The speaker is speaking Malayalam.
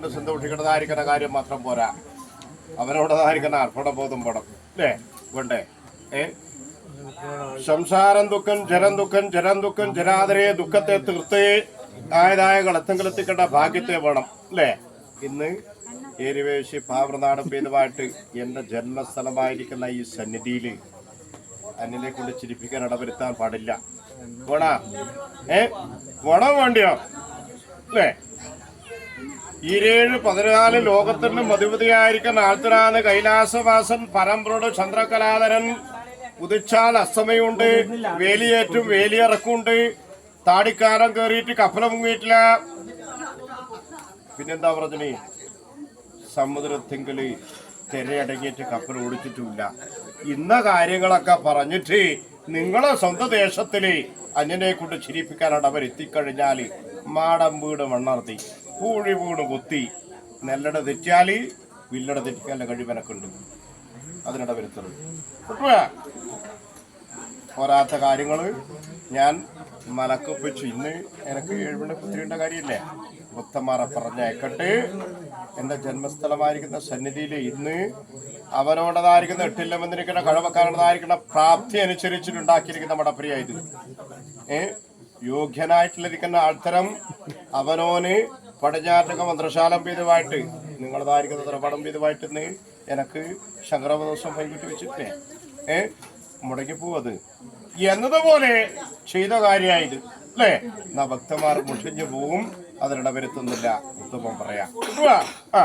കൊണ്ട് സന്തോഷിക്കുന്നതായിരിക്കുന്ന കാര്യം മാത്രം പോരാ. അവനോടതായിരിക്കുന്ന അർപ്പണബോധം പടം അല്ലേ? വേണ്ടേ? ഏ? സംസാരം ദുഃഖം ജരം ദുഃഖം ജരം ദുഃഖം ജരാതരെ ദുഃഖത്തെ തീർത്ത് ആയതായ കളത്തെങ്കിലെത്തിക്കേണ്ട ഭാഗ്യത്തെ വേണം. അല്ലേ? ഇന്ന് ഏരിവേശി പാവ്രനാടും പേരുമായിട്ട് എന്റെ ജന്മസ്ഥലമായിരിക്കുന്ന ഈ സന്നിധിയിൽ അന്നിനെ കൊണ്ട് ചിരിപ്പിക്കാൻ ഇടവരുത്താൻ പാടില്ല. വേണ? ഏ? വേണോ വേണ്ടിയോ? അല്ലേ? ഈരേഴ് പതിനാല് ലോകത്തിന് മതിപതിയായിരിക്കുന്ന ആൾത്തരാണ് കൈലാസവാസം പരമ്പരോട് ചന്ദ്രകലാധരൻ ഉദിച്ചാൽ അസ്തമയുണ്ട് വേലിയേറ്റും വേലിയിറക്കുണ്ട് താടിക്കാരം കയറിയിട്ട് കപ്പല മുങ്ങിയിട്ടില്ല. പിന്നെന്താ പറഞ്ഞേ സമുദ്രത്തിങ്കൽ തിരയടങ്ങിയിട്ട് കപ്പൽ ഓടിച്ചിട്ടില്ല ഇന്ന കാര്യങ്ങളൊക്കെ പറഞ്ഞിട്ട് നിങ്ങളെ സ്വന്തം ദേശത്തിൽ അന്യനെ കൊണ്ട് ചിരിപ്പിക്കാനാണ് അവർ എത്തിക്കഴിഞ്ഞാൽ മാടം വീട് മണ്ണർത്തി. പൂഴി വീണ് കുത്തി. നെല്ലട തെറ്റിയാൽ വില്ലട തെറ്റിക്കാന്റെ കഴിവനക്കുണ്ട് അതിനിട കിട്ടുവാ പോരാത്ത കാര്യങ്ങൾ ഞാൻ മലക്കൊപ്പിച്ചു. ഇന്ന് എനിക്ക് ഏഴുമണി പുത്രിയുടെ കാര്യമില്ലേ? മുത്തമാറ പറഞ്ഞേക്കട്ട് എന്റെ ജന്മസ്ഥലമായിരിക്കുന്ന സന്നിധിയിൽ ഇന്ന് അവനോടതായിരിക്കുന്ന എട്ടില്ല വന്നിരിക്കുന്ന കഴിവക്കാരനതായിരിക്കുന്ന പ്രാപ്തി അനുസരിച്ചിട്ടുണ്ടാക്കിയിരിക്കുന്ന നമ്മുടെ ഇത്. ഏ? യോഗ്യനായിട്ടുള്ളിരിക്കുന്ന ആൾത്തരം അവനോന് പടിഞ്ഞാറ്റക മന്ത്രശാലം ഭേദമായിട്ട് നിങ്ങളതായിരിക്കുന്ന തറപടം ഭേദമായിട്ട് ഇന്ന് എനിക്ക് ശങ്കരവ ദിവസം വൈകിട്ട് വെച്ചിട്ടേ ഏ? മുടങ്ങി പോവത്. എന്നതുപോലെ ചെയ്ത കാര്യമായത്. അല്ലേ? എന്നാ ഭക്തന്മാർ മുഷിഞ്ഞു പോവും അതിനിട വരുത്തുന്നില്ല ഉത്തമം പറയാം. ആ.